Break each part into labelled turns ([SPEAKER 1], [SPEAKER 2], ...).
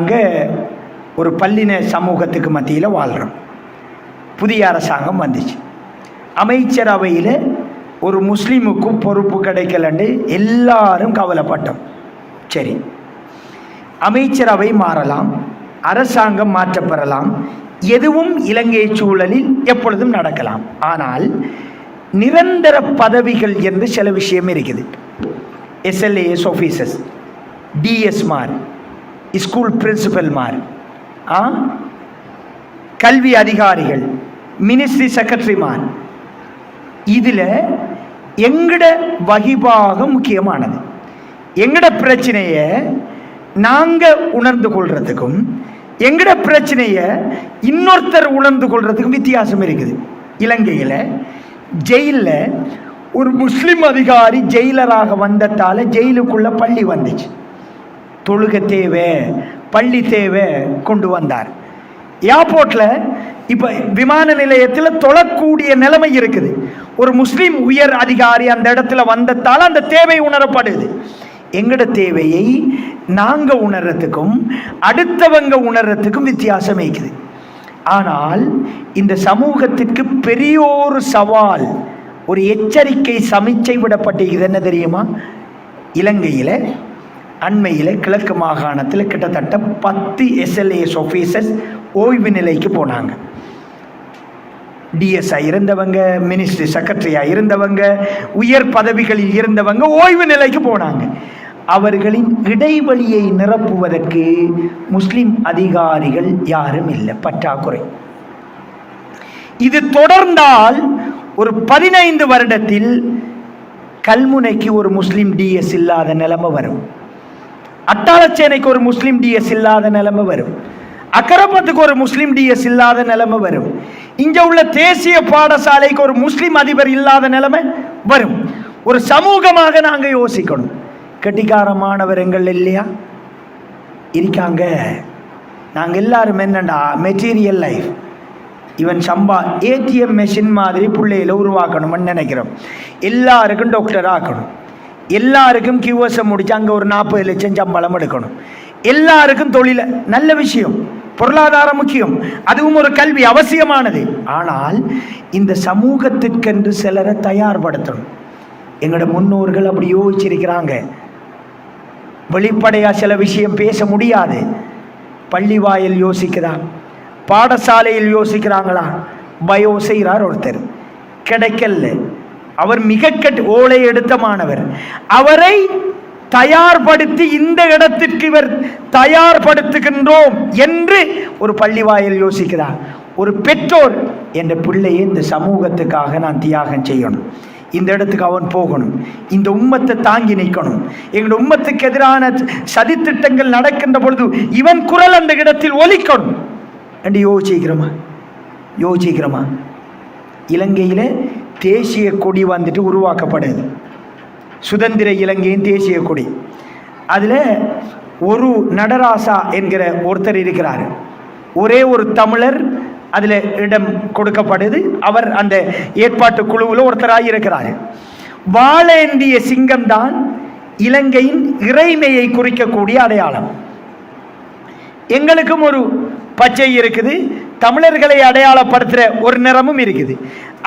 [SPEAKER 1] அங்கே ஒரு பல்லின சமூகத்துக்கு மத்தியில் வாழ்கிறோம் புதிய அரசாங்கம் வந்துச்சு. அமைச்சரவையில் ஒரு முஸ்லீமுக்கும் பொறுப்பு கிடைக்கலன்னு எல்லாரும் கவலைப்பட்டோம். சரி. அமைச்சரவை மாறலாம் அரசாங்கம் மாற்றப்பெறலாம் எதுவும் இலங்கை சூழலில் எப்பொழுதும் நடக்கலாம். ஆனால் நிரந்தர பதவிகள் என்று சில விஷயம் இருக்குது. எஸ்எல்ஏஎஸ் ஆஃபீஸஸ் டிஎஸ் மார். ஸ்கூல் பிரின்சிபல்மார் ஆ? கல்வி அதிகாரிகள் மினிஸ்ட்ரி செக்ரட்டரிமார் இதில் எங்கட வகிபாகம் முக்கியமானது. எங்கட பிரச்சனையை நாங்கள் உணர்ந்து கொள்றதுக்கும் எங்கட பிரச்சனையை இன்னொருத்தர் உணர்ந்து கொள்றதுக்கும் வித்தியாசம் இருக்குது. இலங்கையில் ஜெயிலில் ஒரு முஸ்லீம் அதிகாரி ஜெயிலராக வந்ததால் ஜெயிலுக்குள்ளே பள்ளி வந்துச்சு. தொழுக தேவை பள்ளி தேவை கொண்டு வந்தார். ஏர்போர்ட்டில் இப்போ விமான நிலையத்தில் தொழக்கூடிய நிலைமை இருக்குது. ஒரு முஸ்லீம் உயர் அதிகாரி அந்த இடத்துல வந்ததால் அந்த தேவை உணரப்படுது. எங்களோட தேவையை நாங்கள் உணர்றதுக்கும் அடுத்தவங்க உணர்றதுக்கும் வித்தியாசம் இருக்குது. ஆனால் இந்த சமூகத்திற்கு பெரியோரு சவால் ஒரு எச்சரிக்கை சமிச்சை விடப்பட்டிருக்குது. என்ன தெரியுமா? இலங்கையில் அண்மையில் கிழக்கு மாகாணத்தில் கிட்டத்தட்ட பத்து எஸ்எல்ஏஎஸ் ஆஃபீஸர்ஸ் ஓய்வு நிலைக்கு போனாங்க. டிஎஸ்ஐ இருந்தவங்க மினிஸ்ட்ரி செக்ரட்டரியாக இருந்தவங்க உயர் பதவிகளில் இருந்தவங்க ஓய்வு நிலைக்கு போனாங்க. அவர்களின் இடைவெளியை நிரப்புவதற்கு முஸ்லிம் அதிகாரிகள் யாரும் இல்லை. பற்றாக்குறை. இது தொடர்ந்தால் ஒரு பதினைந்து வருடத்தில் கல்முனைக்கு ஒரு முஸ்லிம் டிஎஸ் இல்லாத நிலைமை வரும். அட்டாளச்சேனைக்கு ஒரு முஸ்லீம் டிஎஸ் இல்லாத நிலைமை வரும். அக்கரப்பத்துக்கு ஒரு முஸ்லீம் டிஎஸ் இல்லாத நிலைமை வரும். இங்க உள்ள தேசிய பாடசாலைக்கு ஒரு முஸ்லீம் அதிபர் இல்லாத நிலைமை வரும். ஒரு சமூகமாக நாங்கள் யோசிக்கணும். கெட்டிக்காரமானவர் எங்கள் இல்லையா? இருக்காங்க. நாங்கள் எல்லாரும் என்னண்டா? மெட்டீரியல் லைஃப் இவன் சம்பா ஏடிஎம் மெஷின் மாதிரி பிள்ளையில உருவாக்கணும்னு நினைக்கிறோம். எல்லாருக்கும் டாக்டர் ஆக்கணும். எல்லாருக்கும் கியூஎஸ்ஐ முடிச்சு அங்கே ஒரு நாற்பது லட்சம் சம்பளம் எடுக்கணும். எல்லாருக்கும் தொழில நல்ல விஷயம். பொருளாதாரம் முக்கியம். அதுவும் ஒரு கல்வி அவசியமானது. ஆனால் இந்த சமூகத்திற்கென்று சிலரை தயார்படுத்தணும். எங்களோட முன்னோர்கள் அப்படி யோசிச்சிருக்கிறாங்க. வெளிப்படையாக சில விஷயம் பேச முடியாது. பள்ளி வாயில் யோசிக்குதா பாடசாலையில் யோசிக்கிறாங்களா பயோ செய்கிறார் ஒருத்தர். கிடைக்கல. அவர் மிக கட் ஓலை எடுத்த மாணவர். அவரை தயார்படுத்தி இந்த இடத்திற்கு இவர் தயார்படுத்துகின்றோம் என்று ஒரு பள்ளி வாயில் யோசிக்கிறார். ஒரு பெற்றோர் என்ற பிள்ளையை இந்த சமூகத்துக்காக நான் தியாகம் செய்யணும். இந்த இடத்துக்கு அவன் போகணும். இந்த உம்மத்தை தாங்கி நிற்கணும். எங்கள் உம்மத்துக்கு எதிரான சதித்திட்டங்கள் நடக்கின்ற பொழுது இவன் குரல் அந்த இடத்தில் ஒலிக்கணும். என்று யோசிக்கிறோமா? யோசிக்கிறோமா? இலங்கையில் தேசிய கொடி வந்துட்டு உருவாக்கப்படுது. சுதந்திர இலங்கையின் தேசிய கொடி. அதில் ஒரு நடராசா என்கிற ஒருத்தர் இருக்கிறார். ஒரே ஒரு தமிழர் அதில் இடம் கொடுக்கப்படுது. அவர் அந்த ஏற்பாட்டு குழுவில் ஒருத்தராக இருக்கிறார். வாழேந்திய சிங்கம் தான் இலங்கையின் இறைமையை குறிக்கக்கூடிய அடையாளம். எங்களுக்கும் ஒரு பச்சை இருக்குது. தமிழர்களை அடையாளப்படுத்துகிற ஒரு நிறமும் இருக்குது.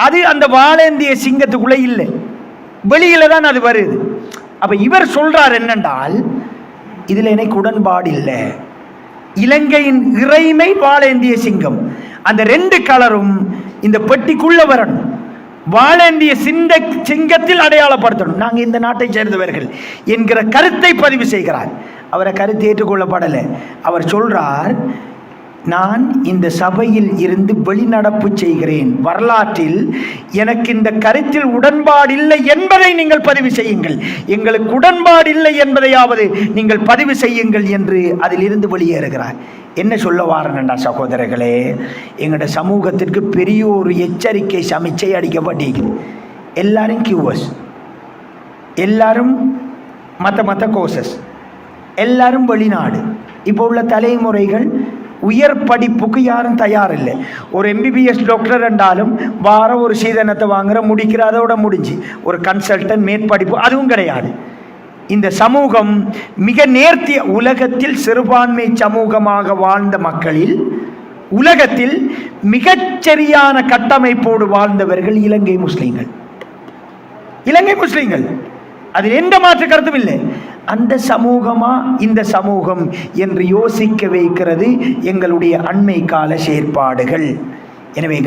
[SPEAKER 1] அது அந்த வாழேந்திய சிங்கத்துக்குள்ளே இல்லை. வெளியில தான் அது வருது. அப்போ இவர் சொல்கிறார் என்னென்றால் இதில் எனக்கு உடன்பாடு இல்லை. இலங்கையின் இறைமை வாழேந்திய சிங்கம். அந்த ரெண்டு கலரும் இந்த பெட்டிக்குள்ள வரணும். வாழேந்திய சிந்த சிங்கத்தில் அடையாளப்படுத்தணும். நாங்கள் இந்த நாட்டை சேர்ந்தவர்கள் என்கிற கருத்தை பதிவு செய்கிறார். அவரை கருத்து ஏற்றுக்கொள்ளப்படலை. அவர் சொல்றார் நான் இந்த சபையில் இருந்து வெளிநடப்பு செய்கிறேன். வரலாற்றில் எனக்கு இந்த கருத்தில் உடன்பாடு இல்லை என்பதை நீங்கள் பதிவு செய்யுங்கள். எங்களுக்கு உடன்பாடு இல்லை என்பதையாவது நீங்கள் பதிவு செய்யுங்கள் என்று அதிலிருந்து வெளியேறுகிறார். என்ன சொல்ல வாரனண்டா சகோதரர்களே? எங்களோட சமூகத்திற்கு பெரிய ஒரு எச்சரிக்கை சமிச்சை அடிக்கப்பட்டிருக்குது எல்லாரும் கியூஎஸ் எல்லாரும் மற்ற மற்ற கோர்சஸ் எல்லாரும் வெளிநாடு. இப்போ உள்ள தலைமுறைகள் உயர் படிப்புக்கு யாரும் தயார் இல்லை ஒரு எம்பிபிஎஸ் டாக்டர் என்றாலும் வார ஒரு சீதனத்தை வாங்குற முடிக்கிற அதோட முடிஞ்சு. ஒரு கன்சல்டன்ட் மேற்படிப்பு அதுவும் கிடையாது. இந்த சமூகம் மிக நேர்த்திய உலகத்தில் சிறுபான்மை சமூகமாக வாழ்ந்த மக்களில் உலகத்தில் மிகச்சரியான கட்டமைப்போடு வாழ்ந்தவர்கள் இலங்கை முஸ்லீம்கள். இலங்கை முஸ்லீம்கள். அதில் எந்த மாற்று கருத்தும் இல்லை. அந்த சமூகமா இந்த சமூகம் என்று யோசிக்க வைக்கிறது எங்களுடைய அண்மை கால செயற்பாடுகள். எனவே